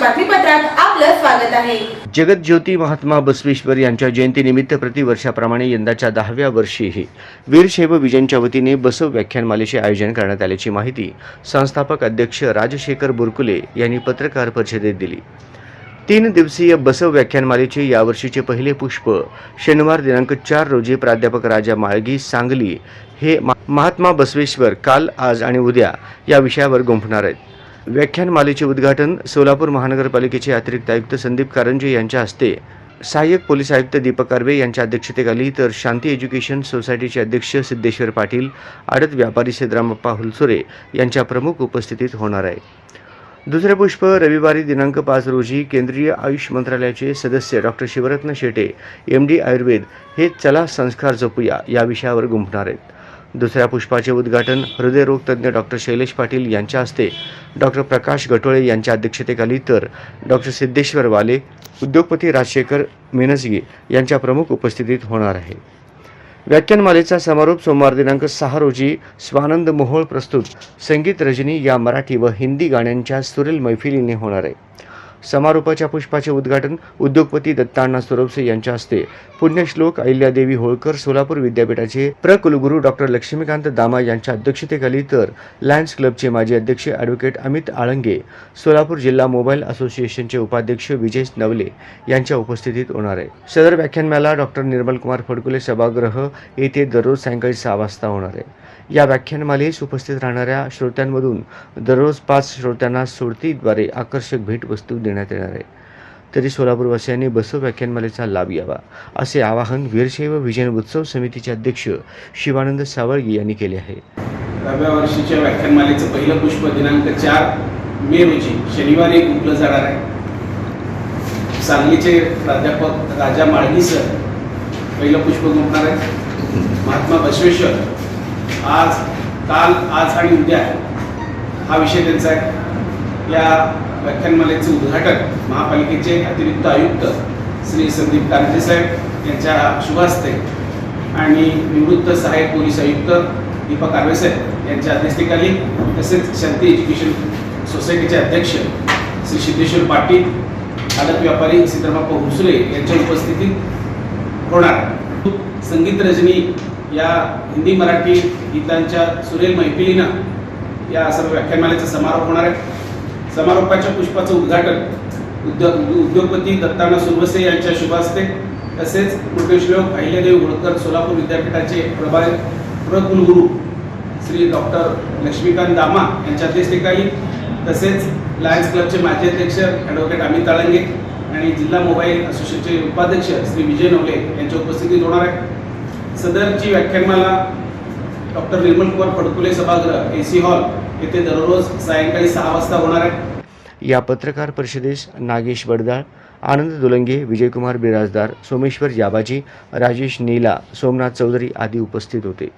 वर्तमानपत्रात आपलं स्वागत आहे. जगतज्योती महात्मा बसवेश्वर यांच्या जयंतीनिमित्त प्रतिवर्षाप्रमाणे यंदाच्या दहाव्या वर्षीही वीरशैव विजयच्या वतीने बसव व्याख्यानमालेचे आयोजन करण्यात आल्याची माहिती संस्थापक अध्यक्ष राजशेखर बुरकुले यांनी पत्रकार परिषदेत दिली. तीन दिवसीय बसव व्याख्यानमालेचे यावर्षीचे पहिले पुष्प शनिवार दिनांक चार रोजी प्राध्यापक राजा माळगी सांगली हे महात्मा बसवेश्वर काल आज आणि उद्या या विषयावर गुंफणार आहेत. व्याख्यानमालेचे उद्घाटन सोलापूर महानगरपालिकेचे अतिरिक्त आयुक्त संदीप कारंजे यांच्या हस्ते. सहाय्यक पोलीस आयुक्त दीपक कार्वे यांच्या अध्यक्षतेखाली तर शांती एज्युकेशन सोसायटीचे अध्यक्ष सिद्धेश्वर पाटील आडत व्यापारी सिद्धरामप्पा हुलसुरे यांच्या प्रमुख उपस्थितीत होणार आहे. दुसरे पुष्प रविवारी दिनांक पाच रोजी केंद्रीय आयुष मंत्रालयाचे सदस्य doctor Shivratna Shete M D Ayurveda हे चला संस्कार जपूया या विषयावर गुंफणार आहेत. दुसऱ्या पुष्पाचे उद्घाटन हृदयरोग तज्ज्ञ डॉक्टर शैलेश पाटील यांच्या हस्ते. डॉक्टर प्रकाश गटोळे यांच्या अध्यक्षतेखाली तर डॉक्टर सिद्धेश्वर वाले उद्योगपती राजशेखर मेनसगी यांच्या प्रमुख उपस्थितीत होणार आहे. व्याख्यानमालेचा समारोप सोमवार दिनांक सहा रोजी स्वानंद मोहोळ प्रस्तुत संगीत रजनी या मराठी व हिंदी गाण्यांच्या सुरेल मैफिलीने होणार आहे. समारोपाच्या पुष्पाचे उद्घाटन उद्योगपती दत्ताण्णा स्वरूपसे यांच्या हस्ते. पुण्यश्लोक अहिल्यादेवी होळकर सोलापूर विद्यापीठाचे प्रकुलगुरू डॉक्टर लक्ष्मीकांत दामा यांच्या अध्यक्षतेखाली तर लायन्स क्लबचे माजी अध्यक्ष ॲडव्होकेट अमित आळंगे सोलापूर जिल्हा मोबाईल असोसिएशनचे उपाध्यक्ष विजय नवले यांच्या उपस्थितीत होणार आहे. सदर व्याख्यानमाला डॉक्टर निर्मलकुमार फडकुले सभागृह येथे दररोज सायंकाळी सहा वाजता होणार आहे. या व्याख्यानमालेस उपस्थित राहणाऱ्या श्रोत्यांमधून दररोज पाच श्रोत्यांना सोडतीद्वारे आकर्षक भेटवस्तू देण्यात येणार आहे. तरी सोलापूरवासियांनी बसव व्याख्यानमालेचा लाभ घ्यावा असे आवाहन वीरशैव विजन उत्सव समितीचे अध्यक्ष शिवानंद सावळगी यांनी केले आहे. नव्या वर्षीच्या व्याख्यानमालेचं पहिलं पुष्प दिनांक चार मे रोजी शनिवारी गुंफलं जाणार आहे. सांगलीचे प्राध्यापक राजा माळगी सर पहिलं पुष्प गुंफणार आहे महात्मा बसवेश्वर आज काल आज आणि उद्या हा विषय त्यांचा आहे. या व्याख्यानमालेचे उद्घाटन महापालिकेचे अतिरिक्त आयुक्त श्री संदीप कारंजे साहेब यांच्या शुभास्ते आणि निवृत्त सहाय्यक पोलीस आयुक्त दीपक आर्वेसाहेब यांच्या अध्यक्षतेखाली तसेच शांती एज्युकेशन सोसायटीचे अध्यक्ष श्री सिद्धेश्वर पाटील पालक व्यापारी सिद्धरामप्पा भुसरे यांच्या उपस्थितीत होणार. संगीत रजनी या हिंदी मराठी गीतांच्या सुरेल मैफिलीनं या सर्व व्याख्यानमालेचा समारोप होणार आहे. समारोपाच्या पुष्पाचं उद्घाटन उद्योग उद्योगपती दत्ताना सुरवसे यांच्या शुभासते तसेच कृपेशलोक अहिल्यादेव होळकर सोलापूर विद्यापीठाचे प्रभारी प्रकुलगुरू श्री डॉक्टर लक्ष्मीकांत दामा यांच्या अध्यक्षतेखाली तसेच लायन्स क्लबचे माजी अध्यक्ष ॲडव्होकेट अमित ताळंगे आणि जिल्हा मोबाईल असोसिएशनचे उपाध्यक्ष श्री विजय नवले यांच्या उपस्थितीत होणार आहे. सदरची व्याख्यानमाला डॉक्टर निर्मल कुमार फडकुले सभागृह ए सी हॉल येथे दररोज सायंकाळी सहा वाजता होणार आहे. या पत्रकार परिषदेस नागेश वडदाळ आनंद दुलंगे विजयकुमार बिराजदार सोमेश्वर याबाजी राजेश नीला सोमनाथ चौधरी आदी उपस्थित होते.